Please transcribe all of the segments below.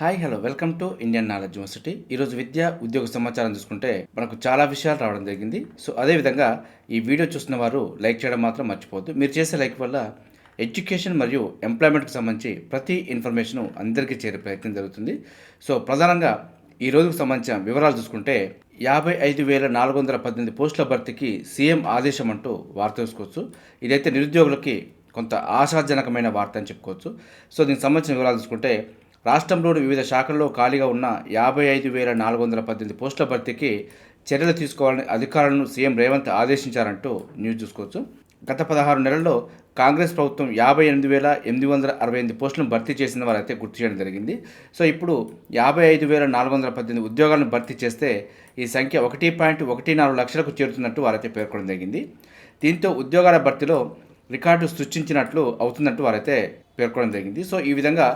Hi hello welcome to Indian Knowledge University. ఈరోజు విద్య ఉద్యోగ సమాచారం చూసుకుంటే మనకు చాలా విషయాలు రావడం జరిగింది. సో అదేవిధంగా ఈ వీడియో చూస్తున్న వారు లైక్ చేయడం మాత్రం మర్చిపోవద్దు. మీరు చేసే లైక్ వల్ల ఎడ్యుకేషన్ మరియు ఎంప్లాయ్మెంట్కి సంబంధించి ప్రతి ఇన్ఫర్మేషన్ అందరికీ చేరే ప్రయత్నం జరుగుతుంది. సో ప్రధానంగా ఈ రోజుకు సంబంధించిన వివరాలు చూసుకుంటే యాభై ఐదు వేల నాలుగు వందల పద్దెనిమిది పోస్టుల భర్తీకి సీఎం ఆదేశం అంటూ వార్త చూసుకోవచ్చు ఇదైతే నిరుద్యోగులకి కొంత ఆశాజనకమైన వార్త అని చెప్పుకోవచ్చు. సో దీనికి సంబంధించిన వివరాలు చూసుకుంటే రాష్ట్రంలోని వివిధ శాఖల్లో ఖాళీగా ఉన్న యాభై ఐదు వేల నాలుగు వందల పద్దెనిమిది పోస్టుల భర్తీకి చర్యలు తీసుకోవాలని అధికారులను సీఎం రేవంత్ ఆదేశించారంటూ న్యూస్ చూసుకోవచ్చు. గత పదహారు నెలల్లో కాంగ్రెస్ ప్రభుత్వం యాభై ఎనిమిది వేల ఎనిమిది వందల అరవై ఎనిమిది పోస్టులను భర్తీ చేసిన వారైతే గుర్తు చేయడం జరిగింది. సో ఇప్పుడు యాభై ఐదు వేల నాలుగు వందల పద్దెనిమిది ఉద్యోగాలను భర్తీ చేస్తే ఈ సంఖ్య ఒకటి పాయింట్ ఒకటి నాలుగు లక్షలకు చేరుతున్నట్టు వారైతే పేర్కొనడం జరిగింది. దీంతో ఉద్యోగాల భర్తీలో రికార్డు సృష్టించినట్లు అవుతున్నట్టు వారైతే పేర్కొనడం జరిగింది. సో ఈ విధంగా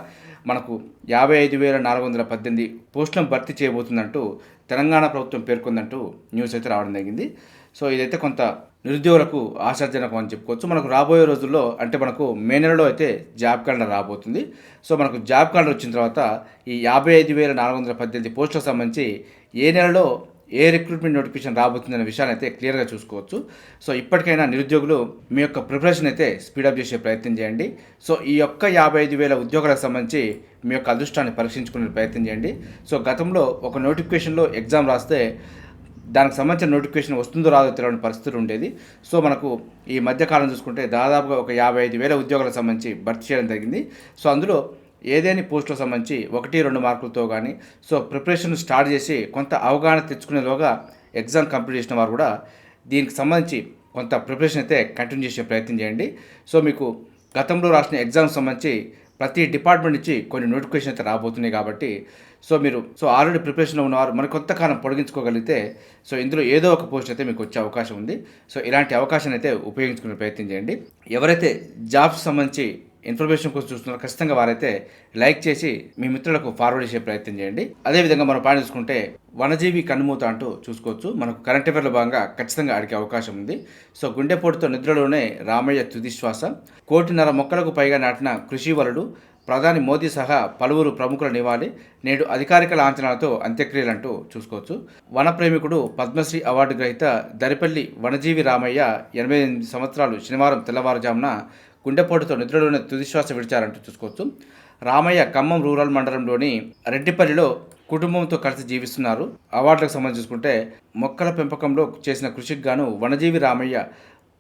మనకు యాభై ఐదు వేల నాలుగు వందల పద్దెనిమిది పోస్టులను భర్తీ చేయబోతుందంటూ తెలంగాణ ప్రభుత్వం పేర్కొందంటూ న్యూస్ అయితే రావడం జరిగింది. సో ఇదైతే కొంత నిరుద్యోగులకు ఆశాజనకం అని చెప్పుకోవచ్చు. మనకు రాబోయే రోజుల్లో అంటే మనకు మే నెలలో అయితే జాబ్ క్యాలెండర్ రాబోతుంది. సో మనకు జాబ్ క్యాలెండర్ వచ్చిన తర్వాత ఈ యాభై ఐదు వేల నాలుగు వందల పద్దెనిమిది పోస్టులకు సంబంధించి ఏ నెలలో ఏ రిక్రూట్మెంట్ నోటిఫికేషన్ రాబోతుందనే విషయాన్ని అయితే క్లియర్గా చూసుకోవచ్చు. సో ఇప్పటికైనా నిరుద్యోగులు మీ యొక్క ప్రిపరేషన్ అయితే స్పీడప్ చేసే ప్రయత్నం చేయండి. సో ఈ యొక్క యాభై ఐదు వేల ఉద్యోగాలకు సంబంధించి మీ యొక్క అదృష్టాన్ని పరీక్షించుకునే ప్రయత్నం చేయండి. సో గతంలో ఒక నోటిఫికేషన్లో ఎగ్జామ్ రాస్తే దానికి సంబంధించిన నోటిఫికేషన్ వస్తుందో రాదో తెలియని పరిస్థితులు ఉండేది. సో మనకు ఈ మధ్యకాలం చూసుకుంటే దాదాపుగా ఒక యాభై ఐదు వేల ఉద్యోగాలకు సంబంధించి భర్తీ చేయడం జరిగింది. సో అందులో ఏదేని పోస్టులకు సంబంధించి ఒకటి రెండు మార్కులతో కానీ సో ప్రిపరేషన్ స్టార్ట్ చేసి కొంత అవగాహన తెచ్చుకునేలోగా ఎగ్జామ్ కంప్లీట్ చేసిన వారు కూడా దీనికి సంబంధించి కొంత ప్రిపరేషన్ అయితే కంటిన్యూ చేసే ప్రయత్నం చేయండి. సో మీకు గతంలో రాసిన ఎగ్జామ్ సంబంధించి ప్రతి డిపార్ట్మెంట్ నుంచి కొన్ని నోటిఫికేషన్ అయితే రాబోతున్నాయి కాబట్టి సో మీరు సో ఆల్రెడీ ప్రిపరేషన్లో ఉన్నవారు మరి కొంతకాలం పొడిగించుకోగలిగితే సో ఇందులో ఏదో ఒక పోస్ట్ అయితే మీకు వచ్చే అవకాశం ఉంది. సో ఇలాంటి అవకాశాన్ని అయితే ఉపయోగించుకునే ప్రయత్నం చేయండి. ఎవరైతే జాబ్స్ సంబంధించి ఇన్ఫర్మేషన్ కోసం చూస్తున్నారు ఖచ్చితంగా వారైతే లైక్ చేసి మీ మిత్రులకు ఫార్వర్డ్ చేసే ప్రయత్నం చేయండి. అదేవిధంగా మనం పాయింట్ చూసుకుంటే వనజీవి కన్నుమూత అంటూ చూసుకోవచ్చు. మనకు కరెంట్ అఫేర్లో భాగంగా ఖచ్చితంగా అడిగే అవకాశం ఉంది. సో గుండెపోటుతో నిద్రలోనే రామయ్య తుదిశ్వాస. కోటిన్నర మొక్కలకు పైగా నాటిన కృషి వలుడు ప్రధాని మోదీ సహా పలువురు ప్రముఖుల నివాళి. నేడు అధికారిక లాంఛనాలతో అంత్యక్రియలంటూ చూసుకోవచ్చు. వన ప్రేమికుడు పద్మశ్రీ అవార్డు గ్రహీత దరిపల్లి వనజీవి రామయ్య ఎనభై ఎనిమిది సంవత్సరాలు శనివారం తెల్లవారుజామున గుండెపోటుతో నిద్రలోనే తుదిశ్వాస విడిచారంటూ చూసుకోవచ్చు. రామయ్య ఖమ్మం రూరల్ మండలంలోని రెడ్డిపల్లిలో కుటుంబంతో కలిసి జీవిస్తున్నారు. అవార్డులకు సంబంధించి చూసుకుంటే మొక్కల పెంపకంలో చేసిన కృషికి గాను వనజీవి రామయ్య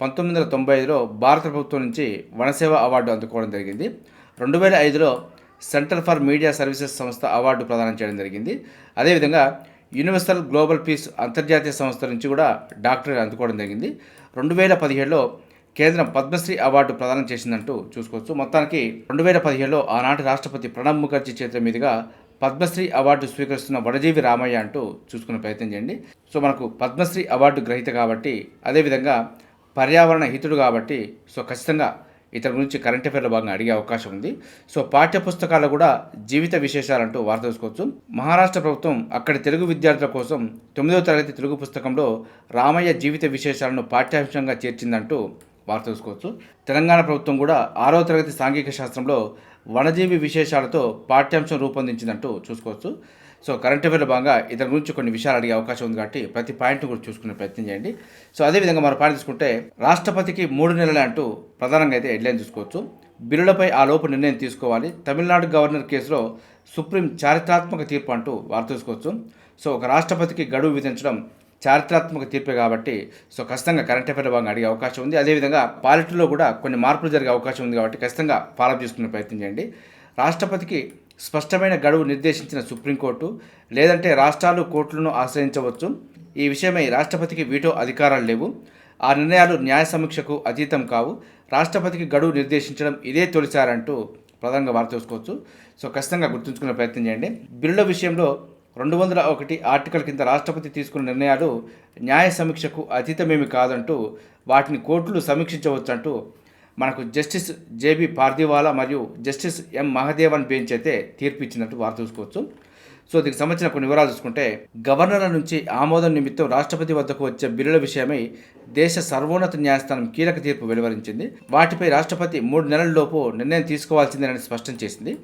పంతొమ్మిది వందల తొంభై ఐదులో భారత ప్రభుత్వం నుంచి వనసేవ అవార్డు అందుకోవడం జరిగింది. రెండు వేల ఐదులో సెంటర్ ఫర్ మీడియా సర్వీసెస్ సంస్థ అవార్డు ప్రదానం చేయడం జరిగింది. అదేవిధంగా యూనివర్సల్ గ్లోబల్ పీస్ అంతర్జాతీయ సంస్థ నుంచి కూడా డాక్టరేట్ అందుకోవడం జరిగింది. రెండు వేల పదిహేడులో కేంద్రం పద్మశ్రీ అవార్డు ప్రదానం చేసిందంటూ చూసుకోవచ్చు. మొత్తానికి రెండు వేల పదిహేడులో ఆనాటి రాష్ట్రపతి ప్రణబ్ ముఖర్జీ చేతుల మీదుగా పద్మశ్రీ అవార్డు స్వీకరిస్తున్న వడజీవి రామయ్య అంటూ చూసుకునే ప్రయత్నం చేయండి. సో మనకు పద్మశ్రీ అవార్డు గ్రహీత కాబట్టి అదేవిధంగా పర్యావరణ హితుడు కాబట్టి సో ఖచ్చితంగా ఇతని గురించి కరెంట్ అఫేర్లో భాగంగా అడిగే అవకాశం ఉంది. సో పాఠ్య పుస్తకాల్లో కూడా జీవిత విశేషాలంటూ వార్త చూసుకోవచ్చు. మహారాష్ట్ర ప్రభుత్వం అక్కడి తెలుగు విద్యార్థుల కోసం తొమ్మిదవ తరగతి తెలుగు పుస్తకంలో రామయ్య జీవిత విశేషాలను పాఠ్యాంశంగా చేర్చిందంటూ వార్త చూసుకోవచ్చు తెలంగాణ ప్రభుత్వం కూడా ఆరో తరగతి సాంఘిక శాస్త్రంలో వనజీవి విశేషాలతో పాఠ్యాంశం రూపొందించిందంటూ చూసుకోవచ్చు. సో కరెంట్ అఫేర్లో భాగంగా ఇతని గురించి కొన్ని విషయాలు అడిగే అవకాశం ఉంది కాబట్టి ప్రతి పాయింట్ కూడా చూసుకునే ప్రయత్నం చేయండి. సో అదేవిధంగా మనం పాయింట్ తీసుకుంటే రాష్ట్రపతికి మూడు నెలలే అంటూ ప్రధానంగా అయితే హెడ్లైన్ చూసుకోవచ్చు. బిల్లులపై ఆ లోపు నిర్ణయం తీసుకోవాలి. తమిళనాడు గవర్నర్ కేసులో సుప్రీం చారిత్రాత్మక తీర్పు అంటూ వార్త చూసుకోవచ్చు సో ఒక రాష్ట్రపతికి గడువు విధించడం చారిత్రాత్మక తీర్పే కాబట్టి సో ఖచ్చితంగా కరెంట్ అఫైర్ భాగంగా అడిగే అవకాశం ఉంది. అదేవిధంగా పాలిటీలో కూడా కొన్ని మార్పులు జరిగే అవకాశం ఉంది కాబట్టి ఖచ్చితంగా ఫాలో చేసుకునే ప్రయత్నం చేయండి. రాష్ట్రపతికి స్పష్టమైన గడువు నిర్దేశించిన సుప్రీంకోర్టు లేదంటే రాష్ట్రాలు కోర్టులను ఆశ్రయించవచ్చు. ఈ విషయమై రాష్ట్రపతికి వీటో అధికారాలు లేవు. ఆ నిర్ణయాలు న్యాయ సమీక్షకు అతీతం కావు. రాష్ట్రపతికి గడువు నిర్దేశించడం ఇదే తొలిసారంటూ ప్రధానంగా వార్త చూసుకోవచ్చు. సో ఖచ్చితంగా గుర్తుంచుకునే ప్రయత్నం చేయండి. బిల్లుల విషయంలో రెండు వందల ఒకటి ఆర్టికల్ కింద రాష్ట్రపతి తీసుకున్న నిర్ణయాలు న్యాయ సమీక్షకు అతీతమేమి కాదంటూ వాటిని కోర్టులు సమీక్షించవచ్చంటూ మనకు జస్టిస్ జేబీ పార్దివాలా మరియు జస్టిస్ ఎం మహదేవన్ బెంచ్ అయితే తీర్పు ఇచ్చినట్టు వారు చూసుకోవచ్చు. సో దీనికి సంబంధించిన కొన్ని వివరాలు చూసుకుంటే గవర్నర్ల నుంచి ఆమోదం నిమిత్తం రాష్ట్రపతి వద్దకు వచ్చే బిల్లుల విషయమై దేశ సర్వోన్నత న్యాయస్థానం కీలక తీర్పు వెలువరించింది. వాటిపై రాష్ట్రపతి మూడు నెలల లోపు నిర్ణయం తీసుకోవాల్సిందేనని స్పష్టం చేసింది.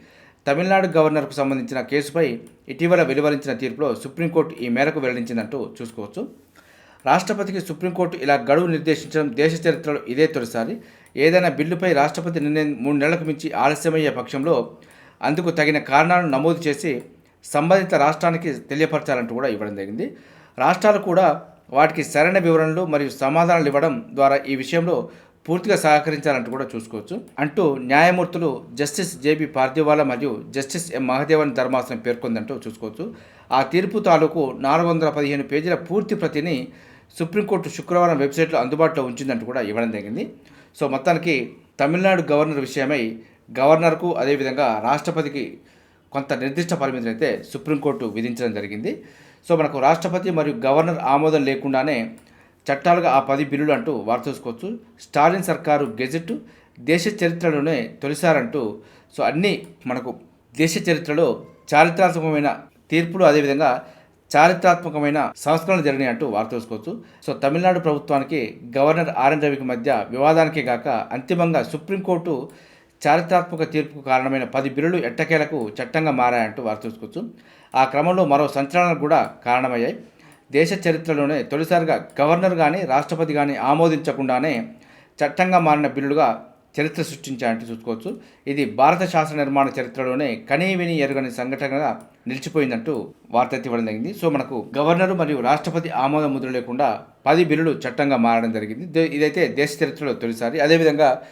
తమిళనాడు గవర్నర్కు సంబంధించిన కేసుపై ఇటీవల వెలువరించిన తీర్పులో సుప్రీంకోర్టు ఈ మేరకు వెల్లడించిందంటూ చూసుకోవచ్చు. రాష్ట్రపతికి సుప్రీంకోర్టు ఇలా గడువు నిర్దేశించడం దేశ చరిత్రలో ఇదే తొలిసారి. ఏదైనా బిల్లుపై రాష్ట్రపతి నిర్ణయం మూడు నెలలకు మించి ఆలస్యమయ్యే పక్షంలో అందుకు తగిన కారణాలను నమోదు చేసి సంబంధిత రాష్ట్రానికి తెలియపరచాలంటూ కూడా ఇవ్వడం జరిగింది. రాష్ట్రాలు కూడా వాటికి సరైన వివరణలు మరియు సమాధానాలు ఇవ్వడం ద్వారా ఈ విషయంలో పూర్తిగా సహకరించాలంటూ కూడా చూసుకోవచ్చు. అంటూ న్యాయమూర్తులు జస్టిస్ జేబి పార్థివాలా మరియు జస్టిస్ ఎం మహదేవన్ ధర్మాసనం పేర్కొందంటూ చూసుకోవచ్చు. ఆ తీర్పు తాలూకు నాలుగు వందల పదిహేను పేజీల పూర్తి ప్రతిని సుప్రీంకోర్టు శుక్రవారం వెబ్సైట్లో అందుబాటులో ఉంచిందంటూ కూడా ఇవ్వడం జరిగింది. సో మొత్తానికి తమిళనాడు గవర్నర్ విషయమై గవర్నర్కు అదేవిధంగా రాష్ట్రపతికి కొంత నిర్దిష్ట పరిమితిని అయితే సుప్రీంకోర్టు విధించడం జరిగింది. సో మనకు రాష్ట్రపతి మరియు గవర్నర్ ఆమోదం లేకుండానే చట్టాలుగా ఆ పది బిల్లులు అంటూ వారు చూసుకోవచ్చు. స్టాలిన్ సర్కారు గెజెట్ దేశ చరిత్రలోనే తొలిసారంటూ. సో అన్నీ మనకు దేశ చరిత్రలో చారిత్రాత్మకమైన తీర్పులు అదేవిధంగా చారిత్రాత్మకమైన సంస్కరణలు జరిగినాయి అంటూ వారు తెలుసుకోవచ్చు సో తమిళనాడు ప్రభుత్వానికి గవర్నర్ ఆర్ఎన్ రవికి మధ్య వివాదానికే గాక అంతిమంగా సుప్రీంకోర్టు చారిత్రాత్మక తీర్పుకు కారణమైన పది బిల్లులు ఎట్టకేలకు చట్టంగా మారాయంటూ వారు చూసుకోవచ్చు. ఆ క్రమంలో మరో సంచలనాలు కూడా కారణమయ్యాయి. దేశ చరిత్రలోనే తొలిసారిగా గవర్నర్ కానీ రాష్ట్రపతి కానీ ఆమోదించకుండానే చట్టంగా మారిన బిల్లుగా చరిత్ర సృష్టించాలంటే చూసుకోవచ్చు. ఇది భారత శాస్త్ర నిర్మాణ చరిత్రలోనే కనీ విని ఎరుగని సంఘటనగా నిలిచిపోయిందంటూ వార్త ఇవ్వడం జరిగింది. సో మనకు గవర్నర్ మరియు రాష్ట్రపతి ఆమోద ముద్ర లేకుండా పది బిల్లులు చట్టంగా మారడం జరిగింది. దే- ఇదైతే దేశ చరిత్రలో తొలిసారి. అదేవిధంగా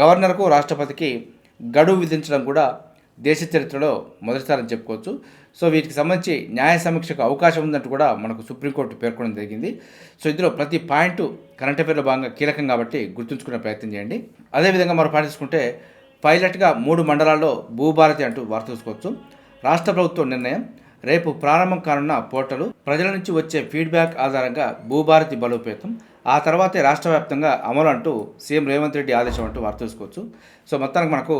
గవర్నర్కు రాష్ట్రపతికి గడువు విధించడం కూడా దేశ చరిత్రలో మొదటిసారి అని చెప్పుకోవచ్చు. సో వీటికి సంబంధించి న్యాయ సమీక్షకు అవకాశం ఉందంటూ కూడా మనకు సుప్రీంకోర్టు పేర్కొనడం జరిగింది. సో ఇందులో ప్రతి పాయింట్ కరెంట్ అఫేర్లో భాగంగా కీలకం కాబట్టి గుర్తుంచుకునే ప్రయత్నం చేయండి. అదేవిధంగా మనం పాటించుకుంటే పైలట్గా మూడు మండలాల్లో భూభారతి అంటూ వార్త చూసుకోవచ్చు. రాష్ట్ర ప్రభుత్వం నిర్ణయం రేపు ప్రారంభం కానున్న పోర్టలు ప్రజల నుంచి వచ్చే ఫీడ్బ్యాక్ ఆధారంగా భూభారతి బలోపేతం ఆ తర్వాతే రాష్ట్ర వ్యాప్తంగా అమలు అంటూ సీఎం రేవంత్ రెడ్డి ఆదేశం అంటూ వార్త చూసుకోవచ్చు. సో మొత్తానికి మనకు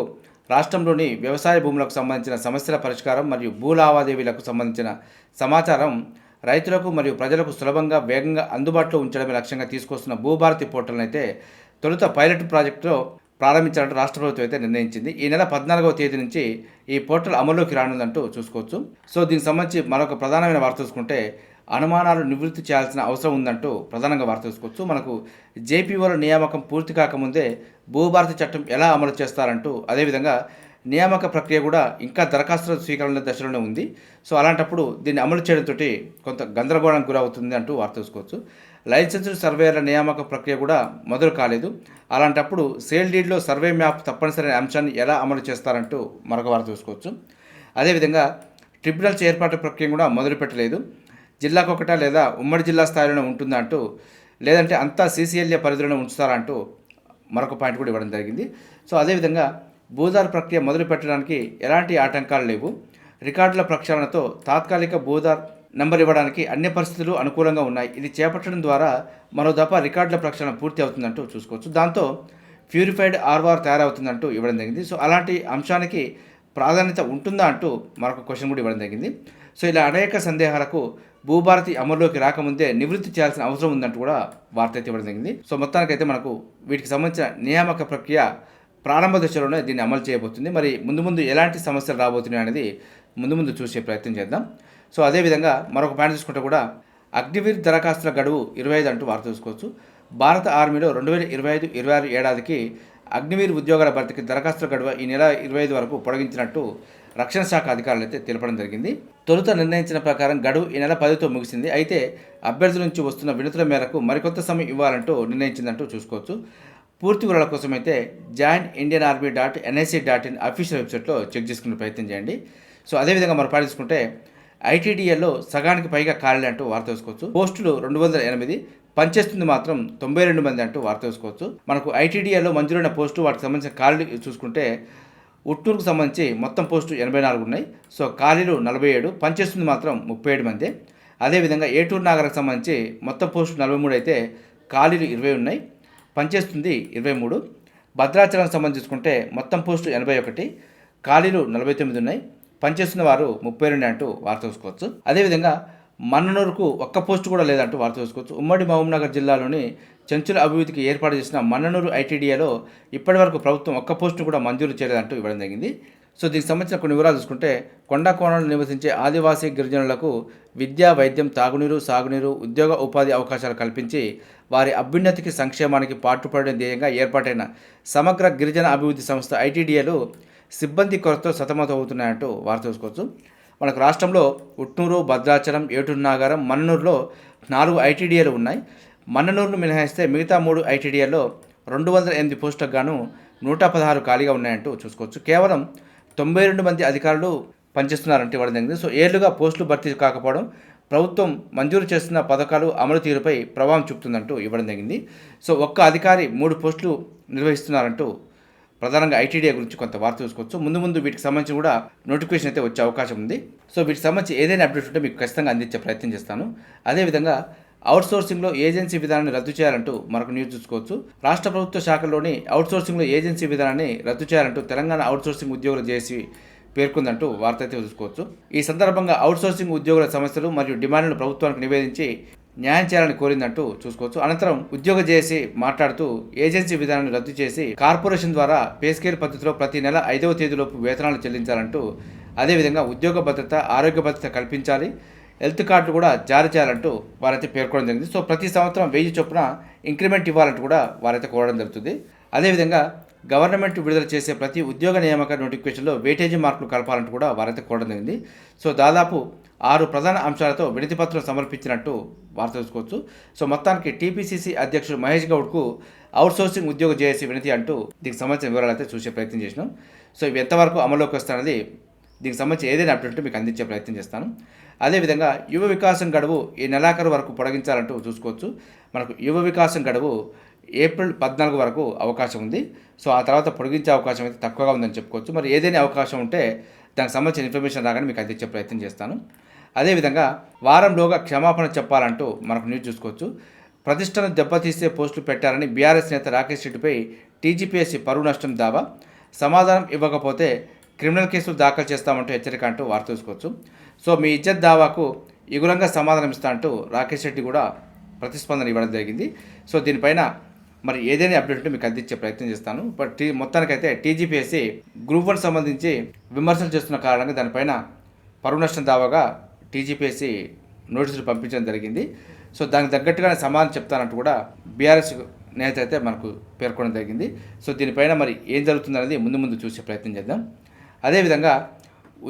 రాష్ట్రంలోని వ్యవసాయ భూములకు సంబంధించిన సమస్యల పరిష్కారం మరియు భూ లావాదేవీలకు సంబంధించిన సమాచారం రైతులకు మరియు ప్రజలకు సులభంగా వేగంగా అందుబాటులో ఉంచడమే లక్ష్యంగా తీసుకొస్తున్న భూభారతి పోర్టల్ని అయితే తొలుత పైలట్ ప్రాజెక్టులో ప్రారంభించాలంటూ రాష్ట్ర ప్రభుత్వం అయితే నిర్ణయించింది. ఈ నెల పద్నాలుగవ తేదీ నుంచి ఈ పోర్టల్ అమల్లోకి రానుందంటూ చూసుకోవచ్చు. సో దీనికి సంబంధించి మరొక ప్రధానమైన వార్త చూసుకుంటే అనుమానాలు నివృత్తి చేయాల్సిన అవసరం ఉందంటూ ప్రధానంగా వార్త చూసుకోవచ్చు మనకు జేపీఓల నియామకం పూర్తి కాకముందే భూభారతి చట్టం ఎలా అమలు చేస్తారంటూ అదేవిధంగా నియామక ప్రక్రియ కూడా ఇంకా దరఖాస్తుల స్వీకరణ దశలోనే ఉంది. సో అలాంటప్పుడు దీన్ని అమలు చేయడంతో కొంత గందరగోళానికి గురవుతుంది అంటూ వార్త చూసుకోవచ్చు లైసెన్స్డ్ సర్వేయర్ల నియామక ప్రక్రియ కూడా మొదలు కాలేదు. అలాంటప్పుడు సేల్ డీడ్లో సర్వే మ్యాప్ తప్పనిసరి అంశాన్ని ఎలా అమలు చేస్తారంటూ మరొక వార్త చూసుకోవచ్చు అదేవిధంగా ట్రిబ్యునల్స్ ఏర్పాటు ప్రక్రియ కూడా మొదలు జిల్లాకొకట జిల్లాకు ఒకటా లేదా ఉమ్మడి జిల్లా స్థాయిలోనే ఉంటుందా అంటూ లేదంటే అంతా సీసీఎల్ఏ పరిధిలోనే ఉంచుతారా అంటూ మరొక పాయింట్ కూడా ఇవ్వడం జరిగింది. సో అదేవిధంగా భూదార్ ప్రక్రియ మొదలు పెట్టడానికి ఎలాంటి ఆటంకాలు లేవు. రికార్డుల ప్రక్షాళనతో తాత్కాలిక భూదార్ నంబర్ ఇవ్వడానికి అన్ని పరిస్థితులు అనుకూలంగా ఉన్నాయి. ఇది చేపట్టడం ద్వారా మరో దఫా రికార్డుల ప్రక్షాళన పూర్తి అవుతుందంటూ చూసుకోవచ్చు. దాంతో ప్యూరిఫైడ్ ఆర్వార్ తయారవుతుందంటూ ఇవ్వడం జరిగింది. సో అలాంటి అంశానికి ప్రాధాన్యత ఉంటుందా అంటూ మరొక క్వశ్చన్ కూడా ఇవ్వడం జరిగింది. సో ఇలా అనేక సందేహాలకు భూభారతి అమలులోకి రాకముందే నివృత్తి చేయాల్సిన అవసరం ఉందంటూ కూడా వార్త అయితే ఇవ్వడం జరిగింది. సో మొత్తానికైతే మనకు వీటికి సంబంధించిన నియామక ప్రక్రియ ప్రారంభ దశలోనే దీన్ని అమలు చేయబోతుంది. మరి ముందు ముందు ఎలాంటి సమస్యలు రాబోతున్నాయి అనేది ముందు ముందు చూసే ప్రయత్నం చేద్దాం. సో అదేవిధంగా మరొక పాయింట్ చూసుకుంటే కూడా అగ్నివీర్ దరఖాస్తుల గడువు ఇరవై ఐదు అంటూ వార్త చూసుకోవచ్చు. భారత ఆర్మీలో రెండు వేల ఇరవై ఐదు ఇరవై ఆరు ఏడాదికి అగ్నివీర్ ఉద్యోగాల భర్తీకి దరఖాస్తుల గడువు ఈ నెల ఇరవై ఐదు వరకు పొడిగించినట్టు రక్షణ శాఖ అధికారులు అయితే తెలపడం జరిగింది. తొలుత నిర్ణయించిన ప్రకారం గడువు ఈ నెల పదితో ముగిసింది. అయితే అభ్యర్థుల నుంచి వస్తున్న వినతుల మేరకు మరికొంత సమయం ఇవ్వాలంటూ నిర్ణయించిందంటూ చూసుకోవచ్చు. పూర్తి వివరాల కోసం అయితే join Indian army dot NIC dot in official వెబ్సైట్లో చెక్ చేసుకునే ప్రయత్నం చేయండి. సో అదేవిధంగా మనం పాటించుకుంటే ఐటీడీఎల్లో సగానికి పైగా ఖాళీలు అంటూ వార్త వేసుకోవచ్చు. పోస్టులు రెండు వందల ఎనిమిది పనిచేస్తుంది మాత్రం తొంభై రెండు మంది అంటూ వార్త వేసుకోవచ్చు. మనకు ఐటీడీఏలో మంజూరైన పోస్టు వాటికి సంబంధించిన ఖాళీలు చూసుకుంటే ఉట్టూరుకు సంబంధించి మొత్తం పోస్టు ఎనభై నాలుగు ఉన్నాయి. సో ఖాళీలు నలభై ఏడు పనిచేస్తుంది మాత్రం ముప్పై ఏడు మంది. అదేవిధంగా ఏటూరు నాగరకు సంబంధించి మొత్తం పోస్టు నలభై మూడు అయితే ఖాళీలు ఇరవై ఉన్నాయి. పనిచేస్తుంది ఇరవై మూడు. భద్రాచలం సంబంధించి చూసుకుంటే మొత్తం పోస్టు ఎనభై ఒకటి ఖాళీలు నలభై తొమ్మిది ఉన్నాయి. పనిచేస్తున్న వారు ముప్పై రెండు అంటూ వార్త చూసుకోవచ్చు. అదేవిధంగా మన్ననూరుకు ఒక్క పోస్టు కూడా లేదంటూ వార్త చూసుకోవచ్చు. ఉమ్మడి మహబూబ్నగర్ జిల్లాలోని చెంచుల అభివృద్ధికి ఏర్పాటు చేసిన మన్ననూరు ఐటీడీఏలో ఇప్పటివరకు ప్రభుత్వం ఒక్క పోస్టు కూడా మంజూరు చేయలేదంటూ ఇవ్వడం జరిగింది. సో దీనికి సంబంధించిన కొన్ని వివరాలు చూసుకుంటే కొండ కోణంలో నివసించే ఆదివాసీ గిరిజనులకు విద్య వైద్యం తాగునీరు సాగునీరు ఉద్యోగ ఉపాధి అవకాశాలు కల్పించి వారి అభ్యున్నతికి సంక్షేమానికి పాటుపడే ధ్యేయంగా ఏర్పాటైన సమగ్ర గిరిజన అభివృద్ధి సంస్థ ఐటీడీఏలు సిబ్బంది కొరతతో సతమతమవుతున్నాయంటూ వారు చూసుకోవచ్చు మనకు రాష్ట్రంలో ఉట్నూరు భద్రాచలం ఏటూరు నాగారం మన్నూరులో నాలుగు ఐటీడీఏలు ఉన్నాయి. మన్ననూరును మినహాయిస్తే మిగతా మూడు ఐటీడీఏలో రెండు వందల ఎనిమిది పోస్టులకు గాను నూట పదహారు ఖాళీగా ఉన్నాయంటూ చూసుకోవచ్చు. కేవలం తొంభై రెండు మంది అధికారులు పనిచేస్తున్నారంటే ఇవ్వడం జరిగింది. సో ఏళ్ళుగా పోస్టులు భర్తీ కాకపోవడం ప్రభుత్వం మంజూరు చేస్తున్న పథకాలు అమలు తీరుపై ప్రభావం చూపుతుందంటూ ఇవ్వడం జరిగింది. సో ఒక్క అధికారి మూడు పోస్టులు నిర్వహిస్తున్నారంటూ ప్రధానంగా ఐటీడీఏ గురించి కొంత వార్త చూసుకోవచ్చు. ముందు ముందు వీటికి సంబంధించి కూడా నోటిఫికేషన్ అయితే వచ్చే అవకాశం ఉంది. సో వీటికి సంబంధించి ఏదైనా అప్డేట్ ఉంటే మీకు ఖచ్చితంగా అందించే ప్రయత్నం చేస్తాను. అదేవిధంగా అవుట్సోర్సింగ్లో ఏజెన్సీ విధానాన్ని రద్దు చేయాలంటూ మరొక న్యూస్ చూసుకోవచ్చు. రాష్ట్ర ప్రభుత్వ శాఖలోని అవుట్సోర్సింగ్లో ఏజెన్సీ విధానాన్ని రద్దు చేయాలంటూ తెలంగాణ అవుట్సోర్సింగ్ ఉద్యోగులు చేసి పేర్కొందంటూ వార్త అయితే చూసుకోవచ్చు ఈ సందర్భంగా అవుట్సోర్సింగ్ ఉద్యోగుల సమస్యలు మరియు డిమాండ్లను ప్రభుత్వానికి నివేదించి న్యాయం చేయాలని కోరిందంటూ చూసుకోవచ్చు. అనంతరం ఉద్యోగ చేసి మాట్లాడుతూ ఏజెన్సీ విధానాన్ని రద్దు చేసి కార్పొరేషన్ ద్వారా పేస్కేర్ పద్ధతిలో ప్రతి నెల ఐదవ తేదీలోపు వేతనాలు చెల్లించాలంటూ అదేవిధంగా ఉద్యోగ భద్రత ఆరోగ్య భద్రత కల్పించాలి. హెల్త్ కార్డులు కూడా జారీ చేయాలంటూ వారైతే పేర్కొనడం జరిగింది. సో ప్రతి సంవత్సరం వెయ్యి చొప్పున ఇంక్రిమెంట్ ఇవ్వాలంటూ కూడా వారైతే కోరడం జరుగుతుంది. అదేవిధంగా గవర్నమెంట్ విడుదల చేసే ప్రతి ఉద్యోగ నియామక నోటిఫికేషన్లో వెయిటేజీ మార్కులు కలపాలంటూ కూడా వారైతే కోరడం జరిగింది. సో దాదాపు ఆరు ప్రధాన అంశాలతో వినతి పత్రం సమర్పించినట్టు వార్త తెలుసుకోవచ్చు. సో మొత్తానికి టీపీసీసీ అధ్యక్షుడు మహేష్ గౌడ్కు అవుట్సోర్సింగ్ ఉద్యోగ చేసి వినతి అంటూ దీనికి సంబంధించిన వివరాలు అయితే చూసే ప్రయత్నం చేసినాం. సో ఇవి ఎంతవరకు అమల్లోకి వస్తానది దీనికి సంబంధించి ఏదైనా అప్డేట్ మీకు అందించే ప్రయత్నం చేస్తాను. అదేవిధంగా యువ వికాసం గడువు ఈ నెలాఖరు వరకు పొడిగించాలంటూ చూసుకోవచ్చు. మనకు యువ వికాసం గడువు ఏప్రిల్ పద్నాలుగు వరకు అవకాశం ఉంది. సో ఆ తర్వాత పొడిగించే అవకాశం అయితే తక్కువగా ఉందని చెప్పుకోవచ్చు. మరి ఏదైనా అవకాశం ఉంటే దానికి సంబంధించిన ఇన్ఫర్మేషన్ రాగానే మీకు అందించే ప్రయత్నం చేస్తాను. అదేవిధంగా వారంలోగా క్షమాపణ చెప్పాలంటూ మనకు న్యూస్ చూసుకోవచ్చు. ప్రతిష్టను దెబ్బతీసే పోస్టులు పెట్టారని బీఆర్ఎస్ నేత రాకేష్ రెడ్డిపై టీజీపీఎస్సీ పరువు నష్టం దావా. సమాధానం ఇవ్వకపోతే క్రిమినల్ కేసులు దాఖలు చేస్తామంటూ హెచ్చరిక అంటూ వార్త చూసుకోవచ్చు సో మీ ఇజ్జత్ దావాకు ఇగురంగా సమాధానం ఇస్తా అంటూ రాకేష్ రెడ్డి కూడా ప్రతిస్పందన ఇవ్వడం జరిగింది. సో దీనిపైన మరి ఏదైనా అప్డేట్ ఉంటే మీకు అందించే ప్రయత్నం చేస్తాను. బట్ టీ మొత్తానికైతే టీజీపీఎస్సీ గ్రూప్ వన్ సంబంధించి విమర్శలు చేస్తున్న కారణంగా దానిపైన పరువు నష్టం దావాగా టీజీపీఎస్సీ నోటీసులు పంపించడం జరిగింది. సో దానికి తగ్గట్టుగానే సమాధానం చెప్తానంటూ కూడా బీఆర్ఎస్ నేత అయితే మనకు పేర్కొనడం జరిగింది. సో దీనిపైన మరి ఏం జరుగుతుందనేది ముందు ముందు చూసే ప్రయత్నం చేద్దాం. అదేవిధంగా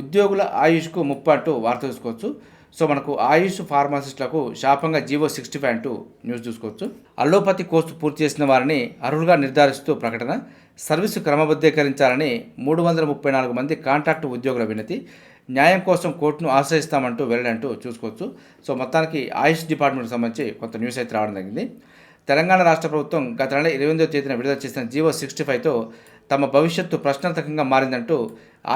ఉద్యోగుల ఆయుష్కు ముప్పు అంటూ వార్త చూసుకోవచ్చు. సో మనకు ఆయుష్ ఫార్మాసిస్టులకు శాపంగా జీవో సిక్స్టీ ఫైవ్ అంటూ న్యూస్ చూసుకోవచ్చు. అల్లోపతి కోర్సు పూర్తి చేసిన వారిని అర్హులుగా నిర్ధారిస్తూ ప్రకటన సర్వీసు క్రమబద్ధీకరించాలని మూడు వందల ముప్పై నాలుగు మంది కాంట్రాక్టు ఉద్యోగుల వినతి న్యాయం కోసం కోర్టును ఆశ్రయిస్తామంటూ వెళ్ళడంటూ చూసుకోవచ్చు. సో మొత్తానికి ఆయుష్ డిపార్ట్మెంట్కి సంబంధించి కొంత న్యూస్ అయితే రావడం జరిగింది. తెలంగాణ రాష్ట్ర ప్రభుత్వం గత నెల ఇరవై ఎనిమిదో తేదీన విడుదల చేసిన జీవో సిక్స్టీ ఫైవ్తో తమ భవిష్యత్తు ప్రశ్నార్థకంగా మారిందంటూ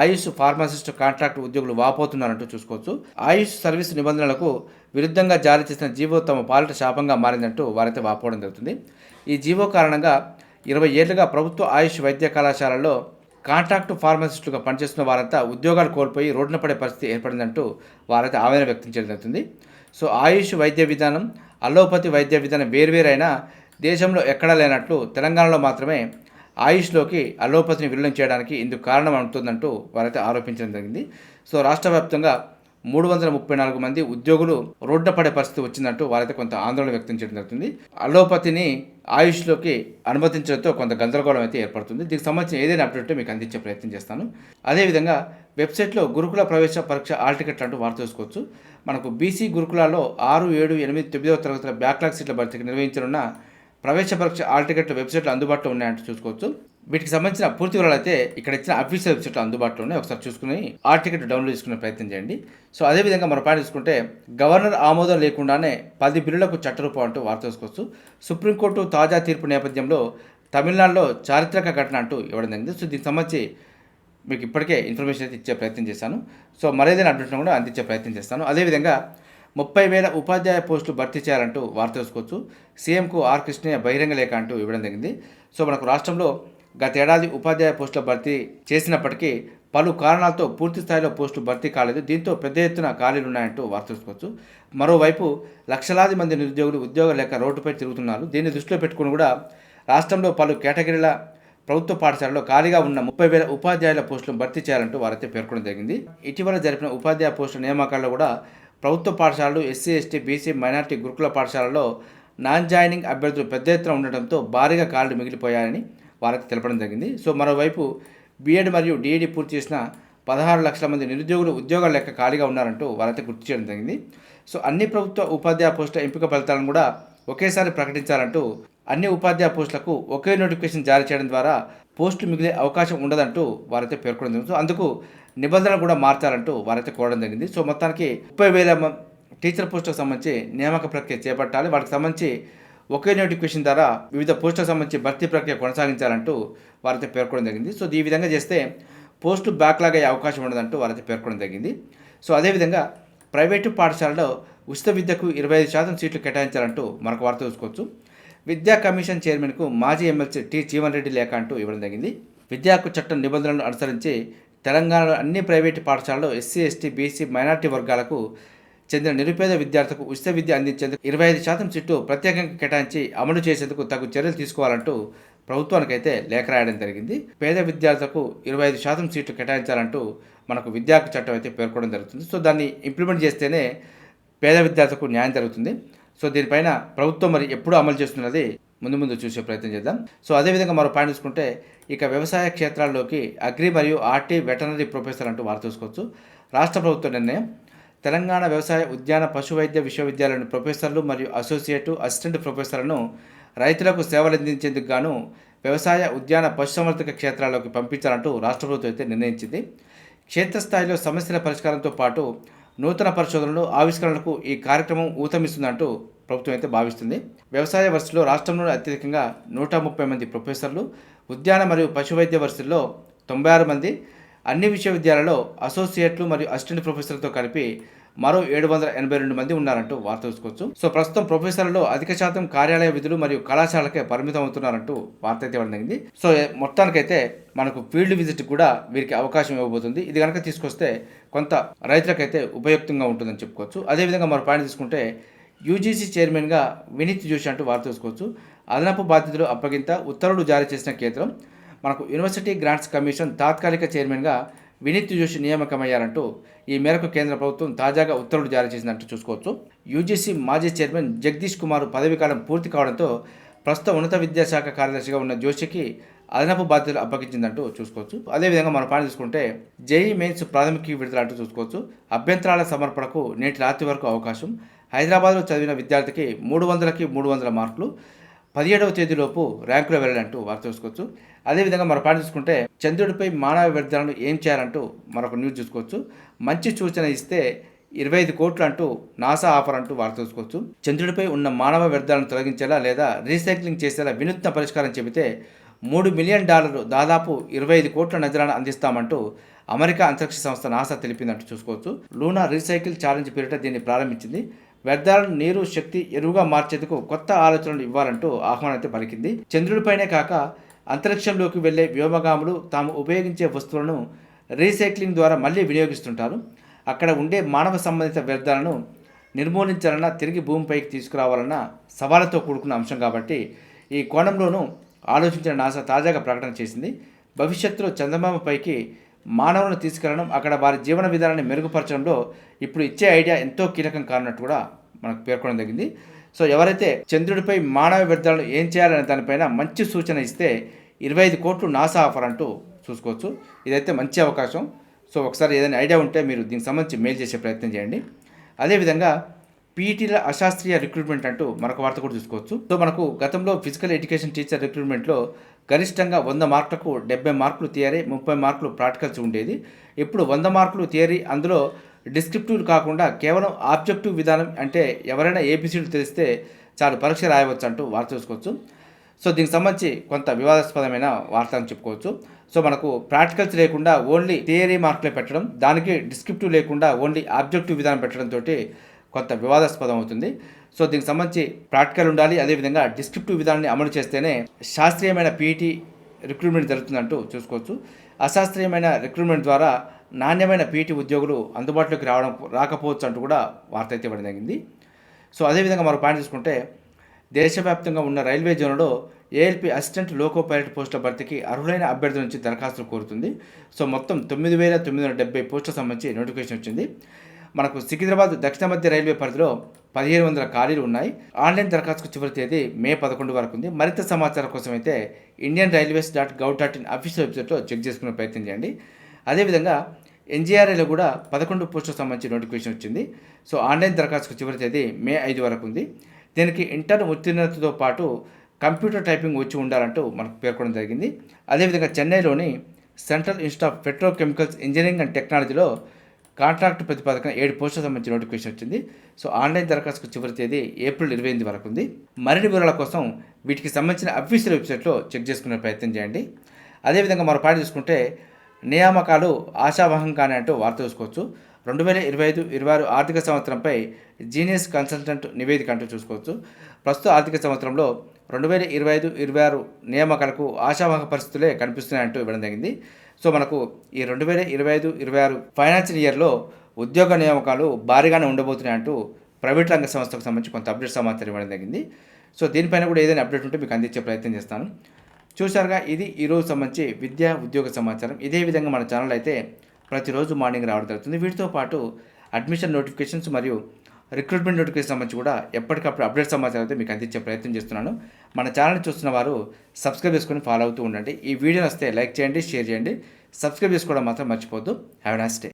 ఆయుష్ ఫార్మసిస్ట్ కాంట్రాక్ట్ ఉద్యోగులు వాపోతున్నారంటూ చూసుకోవచ్చు. ఆయుష్ సర్వీస్ నిబంధనలకు విరుద్ధంగా జారీ చేసిన జీవో తమ పాలిట శాపంగా మారిందంటూ వారైతే వాపోవడం జరుగుతుంది. ఈ జీవో కారణంగా ఇరవై ఏళ్ళుగా ప్రభుత్వ ఆయుష్ వైద్య కళాశాలలో కాంట్రాక్టు ఫార్మసిస్టులుగా పనిచేస్తున్న వారంతా ఉద్యోగాలు కోల్పోయి రోడ్డున పడే పరిస్థితి ఏర్పడిందంటూ వారైతే ఆవేదన వ్యక్తం చేయడం జరుగుతుంది. సో ఆయుష్ వైద్య విధానం అల్లోపతి వైద్య విధానం వేర్వేరైనా దేశంలో ఎక్కడా లేనట్లు తెలంగాణలో మాత్రమే ఆయుష్లోకి అలోపతిని విలీనం చేయడానికి ఇందుకు కారణం అవుతుందంటూ వారైతే ఆరోపించడం జరిగింది. సో రాష్ట్ర వ్యాప్తంగా మూడు వందల ముప్పై నాలుగు మంది ఉద్యోగులు రోడ్డు పడే పరిస్థితి వచ్చిందంటూ వారైతే కొంత ఆందోళన వ్యక్తం చేయడం జరుగుతుంది. అలోపతిని ఆయుష్లోకి అనుమతించడంతో కొంత గందరగోళం అయితే ఏర్పడుతుంది. దీనికి సంబంధించిన ఏదైనా అప్డేట్ మీకు అందించే ప్రయత్నం చేస్తాను. అదేవిధంగా వెబ్సైట్లో గురుకుల ప్రవేశ పరీక్ష ఆల్ టికెట్లు అంటూ వార్త చూసుకోవచ్చు. మనకు బీసీ గురుకులాల్లో ఆరు ఏడు ఎనిమిది తొమ్మిదవ తరగతుల బ్యాక్లాగ్ సీట్ల భర్తీకి నిర్వహించనున్న ప్రవేశ పరీక్ష ఆల్ టికెట్ వెబ్సైట్లో అందుబాటులో ఉన్నాయంటూ చూసుకోవచ్చు. వీటికి సంబంధించిన పూర్తి వివరాలు అయితే ఇక్కడ ఇచ్చిన అఫీషియల్ వెబ్సైట్లో అందుబాటులో ఉన్నాయి. ఒకసారి చూసుకుని ఆల్ టికెట్ డౌన్లోడ్ చేసుకునే ప్రయత్నం చేయండి. సో అదేవిధంగా మన పాయింట్ చూసుకుంటే గవర్నర్ ఆమోదం లేకుండానే పది బిల్లులకు చట్టరూపం అంటూ వార్త చూసుకోవచ్చు సుప్రీంకోర్టు తాజా తీర్పు నేపథ్యంలో తమిళనాడులో చారిత్రక ఘటన అంటూ ఇవ్వడం జరిగింది. సో దీనికి సంబంధించి మీకు ఇప్పటికే ఇన్ఫర్మేషన్ అయితే ఇచ్చే ప్రయత్నం చేశాను. సో మరేదైనా అప్డేట్ కూడా అందించే ప్రయత్నం చేస్తాను. అదేవిధంగా ముప్పై వేల ఉపాధ్యాయ పోస్టులు భర్తీ చేయాలంటూ వార్త తెలుసుకోవచ్చు. సీఎంకు ఆర్ కృష్ణయ్య బహిరంగ లేఖ అంటూ ఇవ్వడం జరిగింది. సో మనకు రాష్ట్రంలో గతేడాది ఉపాధ్యాయ పోస్టుల భర్తీ చేసినప్పటికీ పలు కారణాలతో పూర్తి స్థాయిలో పోస్టులు భర్తీ కాలేదు. దీంతో పెద్ద ఎత్తున ఖాళీలు ఉన్నాయంటూ వార్త తెలుసుకోవచ్చు. మరోవైపు లక్షలాది మంది నిరుద్యోగులు ఉద్యోగం లేక రోడ్డుపై తిరుగుతున్నారు. దీన్ని దృష్టిలో పెట్టుకుని కూడా రాష్ట్రంలో పలు కేటగిరీల ప్రభుత్వ పాఠశాలలో ఖాళీగా ఉన్న ముప్పై వేల ఉపాధ్యాయుల పోస్టులను భర్తీ చేయాలంటూ వారైతే పేర్కొనడం జరిగింది. ఇటీవల జరిపిన ఉపాధ్యాయ పోస్టుల నియామకాల్లో కూడా ప్రభుత్వ పాఠశాలలు ఎస్సీ ఎస్టీ బీసీ మైనార్టీ గురుకుల పాఠశాలలో నాన్ జాయినింగ్ అభ్యర్థులు పెద్ద ఎత్తున ఉండటంతో భారీగా కాళ్ళు మిగిలిపోయాయని వారికి తెలపడం జరిగింది. సో మరోవైపు బీఎడ్ మరియు డిఈడి పూర్తి చేసిన పదహారు లక్షల మంది నిరుద్యోగులు ఉద్యోగాల లెక్క ఖాళీగా ఉన్నారంటూ వారైతే గుర్తు చేయడం జరిగింది. సో అన్ని ప్రభుత్వ ఉపాధ్యాయ పోస్టుల ఎంపిక ఫలితాలను కూడా ఒకేసారి ప్రకటించాలంటూ అన్ని ఉపాధ్యాయ పోస్టులకు ఒకే నోటిఫికేషన్ జారీ చేయడం ద్వారా పోస్టు మిగిలే అవకాశం ఉండదంటూ వారైతే పేర్కొనడం జరిగింది. సో అందుకు నిబంధనలు కూడా మార్చాలంటూ వారైతే కోరడం జరిగింది. సో మొత్తానికి ముప్పై వేల టీచర్ పోస్టులకు సంబంధించి నియామక ప్రక్రియ చేపట్టాలి. వాటికి సంబంధించి ఒకే నోటిఫికేషన్ ద్వారా వివిధ పోస్టులకు సంబంధించి భర్తీ ప్రక్రియ కొనసాగించాలంటూ వారైతే పేర్కొనడం జరిగింది. సో ఈ విధంగా చేస్తే పోస్టు బ్యాక్లాగ్ అయ్యే అవకాశం ఉండదంటూ వారైతే పేర్కొనడం జరిగింది. సో అదేవిధంగా ప్రైవేటు పాఠశాలలో ఉచిత విద్యకు ఇరవై ఐదు శాతం సీట్లు కేటాయించాలంటూ మరొక వార్త చూసుకోవచ్చు విద్యా కమిషన్ చైర్మన్కు మాజీ ఎమ్మెల్సీ టి జీవన్ రెడ్డి లేఖ అంటూ ఇవ్వడం జరిగింది. విద్యా హక్కు చట్టం నిబంధనలను అనుసరించి తెలంగాణలో అన్ని ప్రైవేటు పాఠశాలలో ఎస్సీ ఎస్టీ బీసీ మైనార్టీ వర్గాలకు చెందిన నిరుపేద విద్యార్థులకు ఉచిత విద్య అందించేందుకు ఇరవై ఐదు శాతం సీట్లు ప్రత్యేకంగా కేటాయించి అమలు చేసేందుకు తగు చర్యలు తీసుకోవాలంటూ ప్రభుత్వానికైతే లేఖ రాయడం జరిగింది. పేద విద్యార్థులకు ఇరవై ఐదు శాతం సీట్లు కేటాయించాలంటూ మనకు విద్యాకు చట్టం అయితే పేర్కొనడం జరుగుతుంది. సో దాన్ని ఇంప్లిమెంట్ చేస్తేనే పేద విద్యార్థులకు న్యాయం జరుగుతుంది. సో దీనిపైన ప్రభుత్వం మరి ఎప్పుడు అమలు చేస్తున్నది ముందు ముందు చూసే ప్రయత్నం చేద్దాం. సో అదేవిధంగా మరో పాయింట్ చూసుకుంటే ఇక వ్యవసాయ క్షేత్రాల్లోకి అగ్రి మరియు ఆర్టీ వెటనరీ ప్రొఫెసర్ అంటూ వారు చూసుకోవచ్చు రాష్ట్ర ప్రభుత్వ నిర్ణయం తెలంగాణ వ్యవసాయ ఉద్యాన పశు వైద్య విశ్వవిద్యాలయం ప్రొఫెసర్లు మరియు అసోసియేటు అసిస్టెంట్ ప్రొఫెసర్లను రైతులకు సేవలు అందించేందుకు గాను వ్యవసాయ ఉద్యాన పశుసంవర్ధక క్షేత్రాల్లోకి పంపించాలంటూ రాష్ట్ర ప్రభుత్వం అయితే నిర్ణయించింది. క్షేత్రస్థాయిలో సమస్యల పరిష్కారంతో పాటు నూతన పరిశోధనలు ఆవిష్కరణలకు ఈ కార్యక్రమం ఊతమిస్తుందంటూ ప్రభుత్వం అయితే భావిస్తుంది. వ్యవసాయ వరుసలో రాష్ట్రంలోనే అత్యధికంగా నూట ముప్పై మంది ప్రొఫెసర్లు ఉద్యాన మరియు పశు వైద్య వరుసల్లో తొంభై ఆరు మంది అన్ని విశ్వవిద్యాలయాల్లో అసోసియేట్లు మరియు అసిస్టెంట్ ప్రొఫెసర్లతో కలిపి మరో ఏడు వందల ఎనభై రెండు మంది ఉన్నారంటూ వార్త చూసుకోవచ్చు సో ప్రస్తుతం ప్రొఫెసర్లలో అధిక శాతం కార్యాలయ విధులు మరియు కళాశాలకే పరిమితం అవుతున్నారంటూ వార్త అయితే ఇవ్వడం జరిగింది. సో మొత్తానికైతే మనకు ఫీల్డ్ విజిట్ కూడా వీరికి అవకాశం ఇవ్వబోతుంది. ఇది కనుక తీసుకొస్తే కొంత రైతులకైతే ఉపయుక్తంగా ఉంటుందని చెప్పుకోవచ్చు. అదేవిధంగా మరో పాయింట్ తీసుకుంటే యూజీసీ చైర్మన్గా వినీత్ జోషి అంటూ వార్త చూసుకోవచ్చు అదనపు బాధ్యతలు అప్పగింత ఉత్తర్వులు జారీ చేసిన కేంద్రం మనకు యూనివర్సిటీ గ్రాంట్స్ కమిషన్ తాత్కాలిక చైర్మన్గా వినీత్ జోషి నియామకమయ్యారంటూ ఈ మేరకు కేంద్ర ప్రభుత్వం తాజాగా ఉత్తర్వులు జారీ చేసిందంటూ చూసుకోవచ్చు. యూజీసీ మాజీ చైర్మన్ జగదీష్ కుమార్ పదవీకాలం పూర్తి కావడంతో ప్రస్తుత ఉన్నత విద్యాశాఖ కార్యదర్శిగా ఉన్న జోషికి అదనపు బాధ్యతలు అప్పగించిందంటూ చూసుకోవచ్చు. అదేవిధంగా మనం పాయింట్ చూసుకుంటే జేఈ మెయిన్స్ ప్రాథమిక విడుదల అంటూ చూసుకోవచ్చు. అభ్యంతరాల సమర్పణకు నేటి రాత్రి వరకు అవకాశం. హైదరాబాద్లో చదివిన విద్యార్థికి మూడు వందలకి మూడు వందల మార్కులు. పదిహేడవ తేదీలోపు ర్యాంకులో వెళ్ళాలంటూ వార్త చూసుకోవచ్చు. అదేవిధంగా మన పాయింట్ చూసుకుంటే చంద్రుడిపై మానవ వ్యర్థాలను ఏం చేయాలంటూ మరొక న్యూస్ చూసుకోవచ్చు. మంచి సూచన ఇస్తే ఇరవై ఐదు కోట్లు అంటూ నాసా ఆఫర్ అంటూ వార్త చూసుకోవచ్చు. చంద్రుడిపై ఉన్న మానవ వ్యర్థాలను తొలగించేలా లేదా రీసైక్లింగ్ చేసేలా వినూత్న పరిష్కారం చెబితే మూడు మిలియన్ డాలర్లు దాదాపు ఇరవై ఐదు కోట్ల నజరాన అందిస్తామంటూ అమెరికా అంతరిక్ష సంస్థ నాసా తెలిపిందంటూ చూసుకోవచ్చు. లూనా రీసైకిల్ ఛాలెంజ్ పేరిట దీన్ని ప్రారంభించింది. వ్యర్థాలను నీరు శక్తి ఎరువుగా మార్చేందుకు కొత్త ఆలోచనలు ఇవ్వాలంటూ ఆహ్వానం అయితే పలికింది. చంద్రుడిపైనే కాక అంతరిక్షంలోకి వెళ్ళే వ్యోమగాములు తాము ఉపయోగించే వస్తువులను రీసైక్లింగ్ ద్వారా మళ్ళీ వినియోగిస్తుంటారు. అక్కడ ఉండే మానవ సంబంధిత వ్యర్థాలను నిర్మూలించాలన్నా తిరిగి భూమిపైకి తీసుకురావాలన్న సవాళ్ళతో కూడుకున్న అంశం కాబట్టి ఈ కోణంలోనూ ఆలోచించిన నాసా తాజాగా ప్రకటన చేసింది భవిష్యత్తులో చందమామపైకి మానవులను తీసుకెళ్ళడం అక్కడ వారి జీవన విధానాన్ని మెరుగుపరచడంలో ఇప్పుడు ఇచ్చే ఐడియా ఎంతో కీలకం కానున్నట్టు కూడా మనకు పేర్కొనడం జరిగింది. సో ఎవరైతే చంద్రుడిపై మానవ వ్యర్థాలను ఏం చేయాలనే దానిపైన మంచి సూచన ఇస్తే ఇరవై ఐదు కోట్లు నాసా ఆఫర్ అంటూ చూసుకోవచ్చు. ఇదైతే మంచి అవకాశం. సో ఒకసారి ఏదైనా ఐడియా ఉంటే మీరు దీనికి సంబంధించి మెయిల్ చేసే ప్రయత్నం చేయండి. అదేవిధంగా పీఈటీల అశాస్త్రీయ రిక్రూట్మెంట్ అంటూ మరొక వార్త కూడా చూసుకోవచ్చు. సో మనకు గతంలో ఫిజికల్ ఎడ్యుకేషన్ టీచర్ రిక్రూట్మెంట్లో గరిష్టంగా వంద మార్కులకు డెబ్బై మార్కులు థియరీ ముప్పై మార్కులు ప్రాక్టికల్స్ ఉండేది. ఇప్పుడు వంద మార్కులు థియరీ అందులో డిస్క్రిప్టివ్ కాకుండా కేవలం ఆబ్జెక్టివ్ విధానం అంటే ఎవరైనా ఏపీసీలు తెలిస్తే చాలు పరీక్ష రాయవచ్చు అంటూ వార్త చూసుకోవచ్చు. సో దీనికి సంబంధించి కొంత వివాదాస్పదమైన వార్త అని చెప్పుకోవచ్చు. సో మనకు ప్రాక్టికల్స్ లేకుండా ఓన్లీ థియరీ మార్కులే పెట్టడం దానికి డిస్క్రిప్టివ్ లేకుండా ఓన్లీ ఆబ్జెక్టివ్ విధానం పెట్టడంతో కొంత వివాదాస్పదం అవుతుంది. సో దీనికి సంబంధించి ప్రాక్టికల్ ఉండాలి. అదేవిధంగా డిస్క్రిప్టివ్ విధానాన్ని అమలు చేస్తేనే శాస్త్రీయమైన పీఈటీ రిక్రూట్మెంట్ జరుగుతుందంటూ చూసుకోవచ్చు. అశాస్త్రీయమైన రిక్రూట్మెంట్ ద్వారా నాణ్యమైన పీఈటీ ఉద్యోగులు అందుబాటులోకి రావడం రాకపోవచ్చు అంటూ కూడా వార్త అయితే ఇవ్వడం జరిగింది. సో అదేవిధంగా మరో పాయింట్ చూసుకుంటే దేశవ్యాప్తంగా ఉన్న రైల్వే జోన్లో ఏఎల్పి అసిస్టెంట్ లోకో పైలట్ పోస్టుల భర్తీకి అర్హులైన అభ్యర్థుల నుంచి దరఖాస్తులు కోరుతుంది. సో మొత్తం తొమ్మిది వేల తొమ్మిది వందల డెబ్బై పోస్టులకు సంబంధించి నోటిఫికేషన్ వచ్చింది. మనకు సికింద్రాబాద్ దక్షిణ మధ్య రైల్వే పరిధిలో పదిహేను వందల ఖాళీలు ఉన్నాయి. ఆన్లైన్ దరఖాస్తుకు చివరి తేదీ మే పదకొండు వరకు ఉంది. మరింత సమాచారం కోసం అయితే Indian railways dot gov dot in official వెబ్సైట్లో చెక్ చేసుకునే ప్రయత్నం చేయండి. అదేవిధంగా ఎన్జీఆర్ఐలో కూడా పదకొండు పోస్టులకు సంబంధించి నోటిఫికేషన్ వచ్చింది. సో ఆన్లైన్ దరఖాస్తుకు చివరి తేదీ మే ఐదు వరకు ఉంది. దీనికి ఇంటర్ ఉత్తీర్ణతతో పాటు కంప్యూటర్ టైపింగ్ వచ్చి ఉండాలంటూ మనకు పేర్కొనడం జరిగింది. అదేవిధంగా చెన్నైలోని Central Institute of Petrochemicals Engineering and టెక్నాలజీలో కాంట్రాక్ట్ ప్రతిపాదకన ఏడు పోస్టులకు సంబంధించి నోటిఫికేషన్ వచ్చింది. సో ఆన్లైన్ దరఖాస్తుకు చివరి తేదీ ఏప్రిల్ ఇరవై ఎనిమిది వరకు ఉంది. మరిన్ని వివరాల కోసం వీటికి సంబంధించిన అఫీషియల్ వెబ్సైట్లో చెక్ చేసుకునే ప్రయత్నం చేయండి. అదేవిధంగా మరో పాట చూసుకుంటే నియామకాలు ఆశావహంగానే అంటూ వార్త చూసుకోవచ్చు. రెండు వేల ఇరవై ఐదు ఇరవై ఆరు ఆర్థిక సంవత్సరంపై జీనియస్ కన్సల్టెంట్ నివేదిక అంటూ చూసుకోవచ్చు. ప్రస్తుత ఆర్థిక సంవత్సరంలో రెండు వేల ఇరవై ఐదు ఇరవై ఆరు నియామకాలకు ఆశావాహక పరిస్థితులే కనిపిస్తున్నాయంటూ ఇవ్వడం జరిగింది. సో మనకు ఈ రెండు వేల ఇరవై ఐదు ఇరవై ఆరు ఫైనాన్షియల్ ఇయర్లో ఉద్యోగ నియామకాలు భారీగానే ఉండబోతున్నాయంటూ ప్రైవేట్ రంగ సంస్థకు సంబంధించి కొంత అప్డేట్ సమాచారం ఇవ్వడం జరిగింది. సో దీనిపైన కూడా ఏదైనా అప్డేట్ ఉంటే మీకు అందించే ప్రయత్నం చేస్తాను. చూశారుగా ఇది ఈరోజు సంబంధించి విద్యా ఉద్యోగ సమాచారం. ఇదే విధంగా మన ఛానల్ అయితే ప్రతిరోజు మార్నింగ్ రావడం జరుగుతుంది. వీటితో పాటు అడ్మిషన్ నోటిఫికేషన్స్ మరియు రిక్రూట్మెంట్ నోటిఫికేషన్ సంబంధించి కూడా ఎప్పటికప్పుడు అప్డేట్ సమాచారం అయితే మీకు అందించే ప్రయత్నం చేస్తున్నాను. మన ఛానల్ చూస్తున్న వారు సబ్స్క్రైబ్ చేసుకొని ఫాలో అవుతూ ఉండండి. ఈ వీడియో వస్తే లైక్ చేయండి షేర్ చేయండి. సబ్స్క్రైబ్ చేసుకోవడం మాత్రం మర్చిపోద్దు హ్యావ్ నైస్ డే